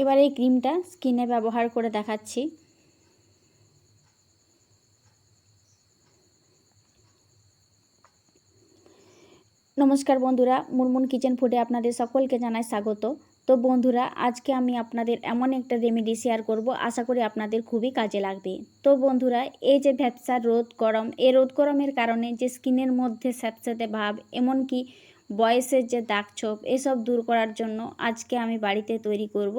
এবার এই ক্রিমটা স্কিনে ব্যবহার করে দেখাচ্ছি। নমস্কার বন্ধুরা মুরমুন কিচেন ফুডে আপনাদের সকলকে জানাই স্বাগত। তো বন্ধুরা, আজকে আমি আপনাদের এমন একটা রেমেডি শেয়ার করব, আশা করি আপনাদের খুবই কাজে লাগবে। তো বন্ধুরা, এই যে ভ্যাপসা রোদ গরম, এই রোদ গরমের কারণে যে স্কিনের মধ্যে স্যাঁতস্যাঁতে ভাব, এমনকি বয়সের যে দাগ ছোপ এসব দূর করার জন্য আজকে আমি বাড়িতে তৈরি করব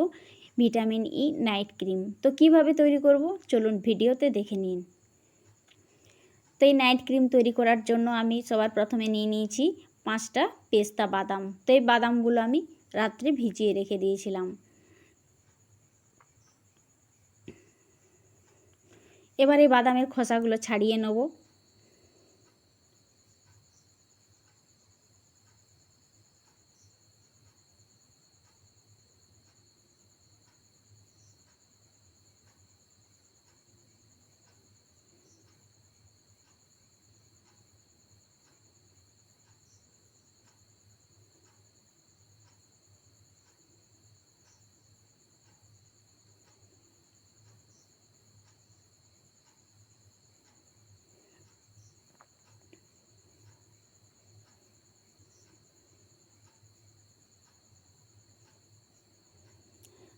ভিটামিন ই নাইট ক্রিম। তো কীভাবে তৈরি করব? চলুন ভিডিওতে দেখে নিন। তো এই নাইট ক্রিম তৈরি করার জন্য আমি সবার প্রথমে নিয়ে নিয়েছি পাঁচটা পেস্তা বাদাম। তো এই বাদামগুলো আমি রাত্রে ভিজিয়ে রেখে দিয়েছিলাম। এবার এই বাদামের খোসাগুলো ছাড়িয়ে নেব।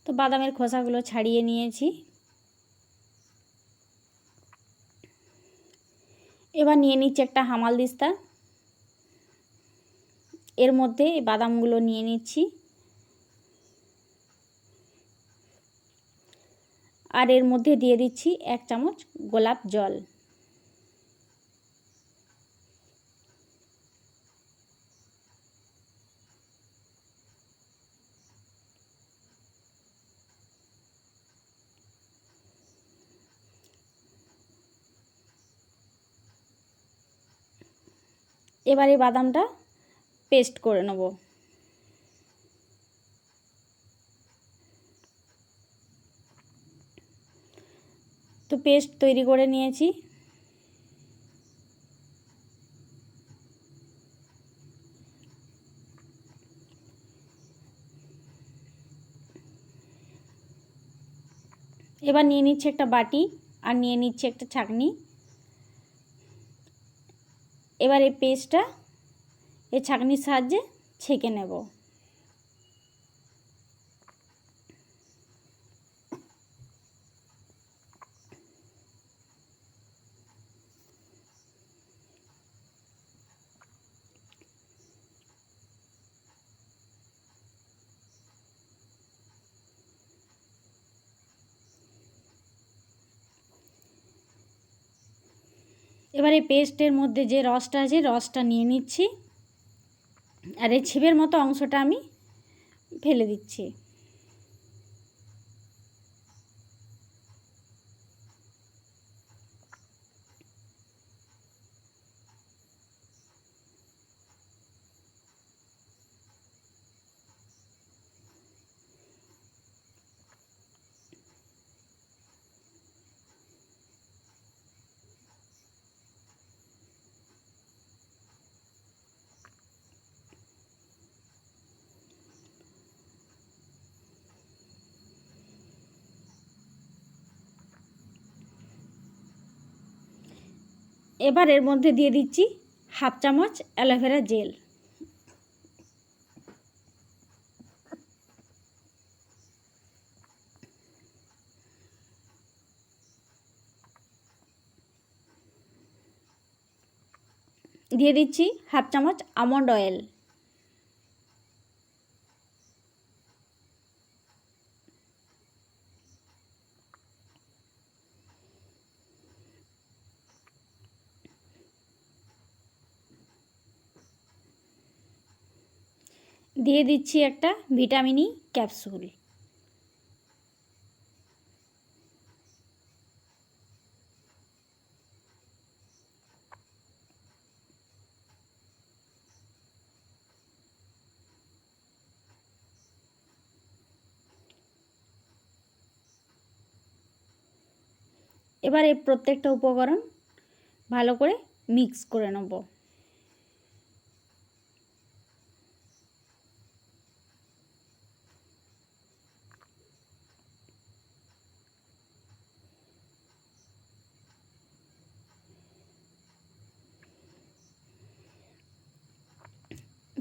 তো বাদামের খোসাগুলো ছাড়িয়ে নিয়েছি। এবার নিয়ে নিচ্ছি একটা হামাল দিস্তা। এর মধ্যে বাদামগুলো নিয়ে নিচ্ছি। আর এর মধ্যে দিয়ে দিচ্ছি এক চামচ গোলাপ জল। এবার এই বাদামটা পেস্ট করে নেব। তো পেস্ট তৈরি করে নিয়েছি। এবার নিয়ে নিচ্ছে একটা বাটি আর নিয়ে নিচ্ছে একটা ছাকনি এবার এই পেস্টটা এই ছাঁকনির সাহায্যে ছেঁকে নেব। এবার এই পেস্টের মধ্যে যে রসটা আছে, রসটা নিয়ে নিচ্ছি। আর এই ছিপের মতো অংশটা আমি ফেলে দিচ্ছি। এবার এর মধ্যে দিয়ে দিচ্ছি হাফ চামচ অ্যালোভেরা জেল। দিয়ে দিচ্ছি হাফ চামচ আমন্ড অয়েল। দিয়ে দিচ্ছি একটা ভিটামিনি ক্যাপসুল। এবার এই প্রত্যেকটা উপকরণ ভালো করে মিক্স করে নেব।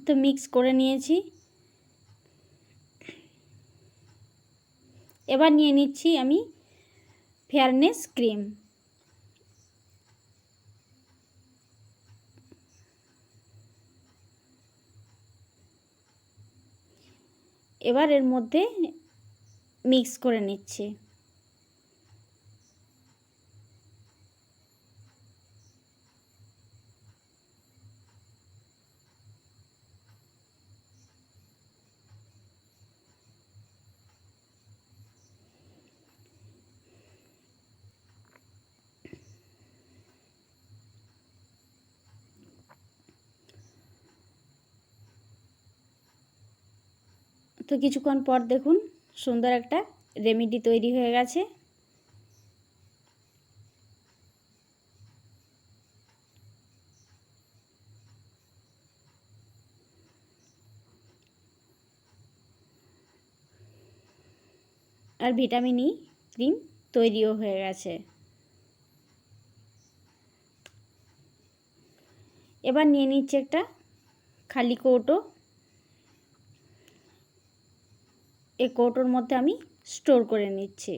তো মিক্স করে নিয়েছি। এবার নিয়ে নিচ্ছি আমি ফেয়ারনেস ক্রিম এবার এর মধ্যে মিক্স করে নিচ্ছি। তো কিছুক্ষণ পর দেখুন সুন্দর একটা রেমেডি তৈরি হয়ে গেছে। আর ভিটামিন ই ক্রিম তৈরিও হয়ে গেছে। এবার নিয়ে নিচ্ছে একটা খালি কৌটো। এই কৌটোর মধ্যে আমি স্টোর করে নিচ্ছি।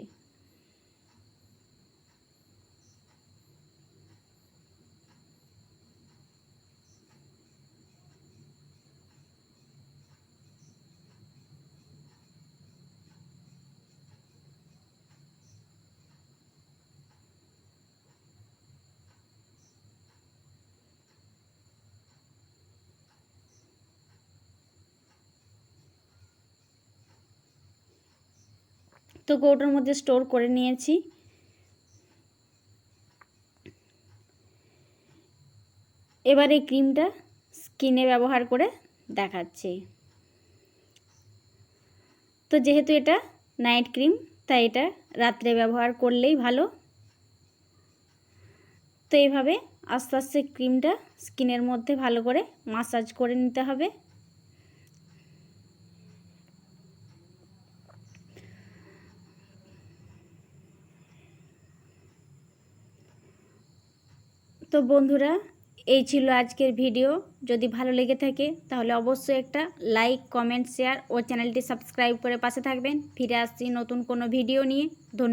তো কৌটোর মধ্যে স্টোর করে নিয়েছি। এবার এই ক্রিমটা স্কিনে ব্যবহার করে দেখাচ্ছি। তো যেহেতু এটা নাইট ক্রিম, তাই এটা রাত্রে ব্যবহার করলেই ভালো। তো এইভাবে আস্তে আস্তে ক্রিমটা স্কিনের মধ্যে ভালো করে মাসাজ করে নিতে হবে। তো বন্ধুরা, এই ছিল আজকের ভিডিও। যদি ভালো লেগে থাকে, তাহলে অবশ্যই একটা লাইক, কমেন্ট, শেয়ার ও চ্যানেলটি সাবস্ক্রাইব করে পাশে থাকবেন। ফিরে আসছি নতুন কোনো ভিডিও নিয়ে। ধন্যবাদ।